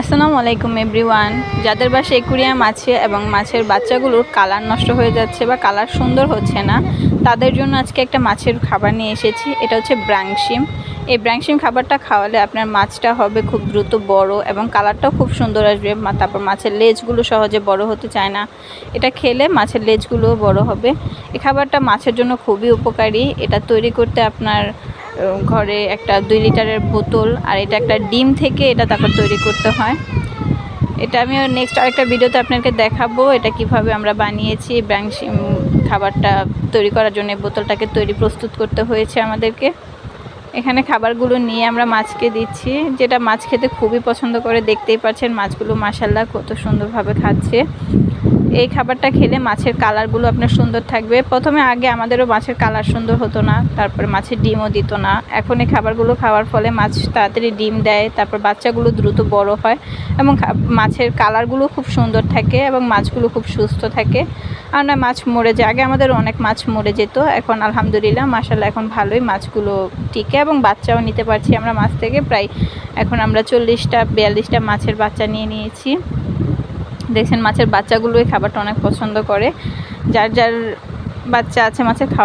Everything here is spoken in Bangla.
আসসালামু আলাইকুম, এভরিওয়ান। যাদের বাসায় একুরিয়াম আছে এবং মাছের বাচ্চাগুলোর কালার নষ্ট হয়ে যাচ্ছে বা কালার সুন্দর হচ্ছে না, তাদের জন্য আজকে একটা মাছের খাবার নিয়ে এসেছি। এটা হচ্ছে ব্রাংশিম এই ব্রাংশিম খাবারটা খাওয়ালে আপনার মাছটা হবে খুব দ্রুত বড় এবং কালারটাও খুব সুন্দর আসবে। তারপর মাছের লেজগুলো সহজে বড় হতে চায় না। এটা খেলে মাছের লেজগুলোও বড় হবে। এই খাবারটা মাছের জন্য খুবই উপকারী। এটা তৈরি করতে আপনার ঘরে একটা দুই লিটারের বোতল আর এটা একটা ডিম থেকে এটা তারপর তৈরি করতে হয়। এটা আমি নেক্সট আরেকটা ভিডিওতে আপনাকে দেখাবো, এটা কীভাবে আমরা বানিয়েছি ব্যাংস খাবারটা তৈরি করার জন্য বোতলটাকে তৈরি প্রস্তুত করতে হয়েছে আমাদেরকে। এখানে খাবারগুলো নিয়ে আমরা মাছকে দিচ্ছি, যেটা মাছ খেতে খুবই পছন্দ করে, দেখতেই পাচ্ছেন মাছগুলো মাসাল্লাহ কত সুন্দরভাবে খাচ্ছে। এই খাবারটা খেলে মাছের কালারগুলো আপনার সুন্দর থাকবে। প্রথমে আগে আমাদেরও মাছের কালার সুন্দর হতো না, তারপরে মাছের ডিমও দিত না। এখন এই খাবারগুলো খাওয়ার ফলে মাছ তাড়াতাড়ি ডিম দেয়, তারপর বাচ্চাগুলো দ্রুত বড় হয় এবং মাছের কালারগুলো খুব সুন্দর থাকে এবং মাছগুলো খুব সুস্থ থাকে। আর না মাছ মরে যায়, আগে আমাদের অনেক মাছ মরে যেত, এখন আলহামদুলিল্লাহ মাসাল্লাহ এখন ভালোই মাছগুলো টিকে এবং বাচ্চাও নিতে পারছি আমরা মাছ থেকে। প্রায় এখন আমরা চল্লিশটা, বিয়াল্লিশটা মাছের বাচ্চা নিয়ে নিয়েছি। দেখছেন মাছের বাচ্চাগুলো এই খাবারটা অনেক পছন্দ করে। যার যার বাচ্চা আছে মাছের খাওয়া